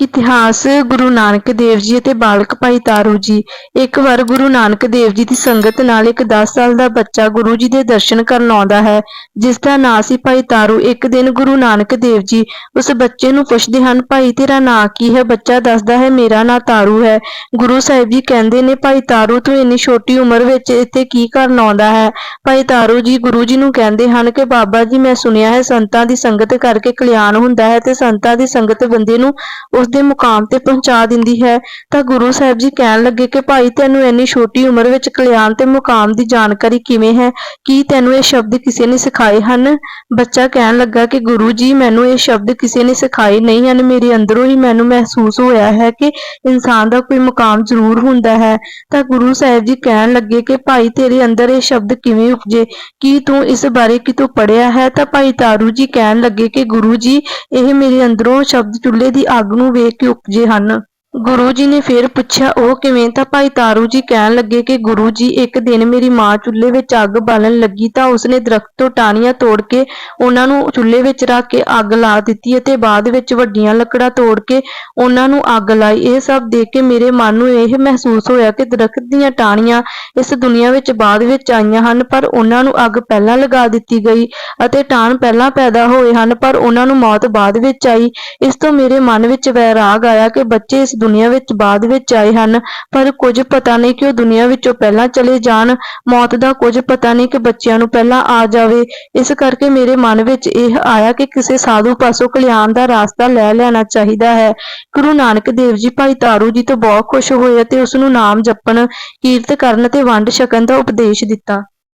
ਇਤਿਹਾਸ, ਗੁਰੂ ਨਾਨਕ ਦੇਵ ਜੀ ਅਤੇ ਬਾਲਕ ਭਾਈ ਤਾਰੂ ਜੀ। ਇੱਕ ਵਾਰ ਗੁਰੂ ਨਾਨਕ ਦੇਵ ਜੀ ਦੀ ਸੰਗਤ ਨਾਲ ਇੱਕ 10 ਸਾਲ ਦਾ ਬੱਚਾ ਗੁਰੂ ਜੀ ਦੇ ਦਰਸ਼ਨ ਕਰਨ ਆਉਂਦਾ ਹੈ, ਜਿਸ ਦਾ ਨਾਂ ਸੀ ਭਾਈ ਤਾਰੂ। ਇੱਕ ਦਿਨ ਗੁਰੂ ਨਾਨਕ ਦੇਵ ਜੀ ਉਸ ਬੱਚੇ ਨੂੰ ਪੁੱਛਦੇ ਹਨ, ਭਾਈ, ਤੇਰਾ ਨਾਂ ਕੀ ਹੈ? ਬੱਚਾ ਦੱਸਦਾ ਹੈ, ਮੇਰਾ ਨਾਂ ਤਾਰੂ ਹੈ। ਗੁਰੂ ਸਾਹਿਬ ਜੀ ਕਹਿੰਦੇ ਨੇ, ਭਾਈ, ਤਾਰੂ ਤੂੰ ਇੰਨੀ ਛੋਟੀ ਉਮਰ ਵਿੱਚ ਇੱਥੇ ਕੀ ਕਰਨ ਆਉਂਦਾ ਹੈ? ਭਾਈ ਤਾਰੂ ਜੀ ਗੁਰੂ ਜੀ ਨੂੰ ਕਹਿੰਦੇ ਹਨ ਕਿ, ਬਾਬਾ ਜੀ, ਮੈਂ ਸੁਣਿਆ ਹੈ ਸੰਤਾਂ ਦੀ ਸੰਗਤ ਕਰਕੇ ਕਲਿਆਣ ਹੁੰਦਾ ਹੈ ਤੇ ਸੰਤਾਂ ਦੀ ਸੰਗਤ ਬੰਦੇ ਨੂੰ ਉਸ ਦੇ ਮੁਕਾਮ ਤੇ ਪਹੁੰਚਾ ਦਿੰਦੀ ਹੈ। ਤਾਂ ਗੁਰੂ ਸਾਹਿਬ ਜੀ ਕਹਿਣ ਲੱਗੇ ਕਿ ਭਾਈ, ਤੈਨੂੰ ਇੰਨੀ ਛੋਟੀ ਉਮਰ ਵਿੱਚ ਕਲਿਆਣ ਤੇ ਮੁਕਾਮ ਦੀ ਜਾਣਕਾਰੀ ਕਿਵੇਂ ਹੈ? ਕੀ ਤੈਨੂੰ ਇਹ ਸ਼ਬਦ ਕਿਸੇ ਨੇ ਸਿਖਾਏ ਹਨ? ਬੱਚਾ ਕਹਿਣ ਲੱਗਾ ਕਿ ਗੁਰੂ ਜੀ, ਮੈਨੂੰ ਇਹ ਸ਼ਬਦ ਕਿਸੇ ਨੇ ਸਿਖਾਏ ਨਹੀਂ ਹਨ। ਮੇਰੇ ਅੰਦਰੋਂ ਹੀ ਮੈਨੂੰ ਮਹਿਸੂਸ ਹੋਇਆ ਹੈ ਕਿ ਇਨਸਾਨ ਦਾ ਕੋਈ ਮੁਕਾਮ ਜ਼ਰੂਰ ਹੁੰਦਾ ਹੈ। ਤਾਂ ਗੁਰੂ ਸਾਹਿਬ ਜੀ ਕਹਿਣ ਲੱਗੇ ਕਿ ਭਾਈ, ਤੇਰੇ ਅੰਦਰ ਇਹ ਸ਼ਬਦ ਕਿਵੇਂ ਉਪਜੇ? ਕੀ ਤੂੰ ਇਸ ਬਾਰੇ ਕਿਤੋਂ ਪੜ੍ਹਿਆ ਹੈ? ਤਾਂ ਭਾਈ ਤਾਰੂ ਜੀ ਕਹਿਣ ਲੱਗੇ ਕਿ ਗੁਰੂ ਜੀ, ਇਹ ਮੇਰੇ ਅੰਦਰੋਂ ਸ਼ਬਦ ਚੁੱਲ੍ਹੇ ਦੀ ਅੱਗ ਨੂੰ ਵੇਖ ਕੇ ਉਪਜੇ ਹਨ। ਗੁਰੂ ਜੀ ਨੇ ਫਿਰ ਪੁੱਛਿਆ, ਉਹ ਕਿਵੇਂ? ਤਾਂ ਭਾਈ ਤਾਰੂ ਜੀ ਕਹਿਣ ਲੱਗੇ ਕਿ ਗੁਰੂ ਜੀ, ਇੱਕ ਦਿਨ ਮੇਰੀ ਮਾਂ ਚੁੱਲ੍ਹੇ ਵਿੱਚ ਅੱਗ ਬਾਲਣ ਲੱਗੀ ਤਾਂ ਉਸਨੇ ਦਰਖਤ ਤੋਂ ਟਾਹਣੀਆਂ ਤੋੜ ਕੇ ਉਹਨਾਂ ਨੂੰ ਚੁੱਲ੍ਹੇ ਵਿੱਚ ਰੱਖ ਕੇ ਅੱਗ ਲਾ ਦਿੱਤੀ ਅਤੇ ਬਾਅਦ ਵਿੱਚ ਵੱਡੀਆਂ ਲੱਕੜਾਂ ਤੋੜ ਕੇ ਉਹਨਾਂ ਨੂੰ ਅੱਗ ਲਾਈ। ਇਹ ਸਭ ਦੇਖ ਕੇ ਮੇਰੇ ਮਨ ਨੂੰ ਇਹ ਮਹਿਸੂਸ ਹੋਇਆ ਕਿ ਦਰਖਤ ਦੀਆਂ ਟਾਹਣੀਆਂ ਇਸ ਦੁਨੀਆ ਵਿੱਚ ਬਾਅਦ ਵਿੱਚ ਆਈਆਂ ਹਨ, ਪਰ ਉਹਨਾਂ ਨੂੰ ਅੱਗ ਪਹਿਲਾਂ ਲਗਾ ਦਿੱਤੀ ਗਈ ਅਤੇ ਟਾਹਣ ਪਹਿਲਾਂ ਪੈਦਾ ਹੋਏ ਹਨ, ਪਰ ਉਹਨਾਂ ਨੂੰ ਮੌਤ ਬਾਅਦ ਵਿੱਚ ਆਈ। ਇਸ ਤੋਂ ਮੇਰੇ ਮਨ ਵਿੱਚ ਵੈਰਾਗ ਆਇਆ ਕਿ ਬੱਚੇ ਇਸ ਦੁਨੀਆ ਵਿੱਚ ਬਾਅਦ ਵਿੱਚ ਆਏ ਹਨ, ਪਰ ਕੁਝ ਪਤਾ ਨਹੀਂ ਕਿ ਉਹ ਦੁਨੀਆ ਵਿੱਚੋਂ ਪਹਿਲਾਂ ਚਲੇ ਜਾਣ। ਮੌਤ ਦਾ ਕੁਝ ਪਤਾ ਨਹੀਂ ਕਿ ਬੱਚਿਆਂ ਨੂੰ ਪਹਿਲਾਂ ਆ ਜਾਵੇ। ਇਸ ਕਰਕੇ ਮੇਰੇ ਮਨ ਵਿੱਚ ਇਹ ਆਇਆ ਕਿ ਕਿਸੇ ਸਾਧੂ ਪਾਸੋਂ ਕਲਿਆਣ ਦਾ ਰਾਸਤਾ ਲੈ ਲੈਣਾ ਚਾਹੀਦਾ ਹੈ। ਗੁਰੂ ਨਾਨਕ ਦੇਵ ਜੀ ਭਾਈ ਤਾਰੂ ਜੀ ਤੋਂ ਬਹੁਤ ਖੁਸ਼ ਹੋਏ ਅਤੇ ਉਸ ਨੂੰ ਨਾਮ ਜਪਣ, ਕੀਰਤ ਕਰਨ ਅਤੇ ਵੰਡ ਛਕਣ ਦਾ ਉਪਦੇਸ਼ ਦਿੱਤਾ।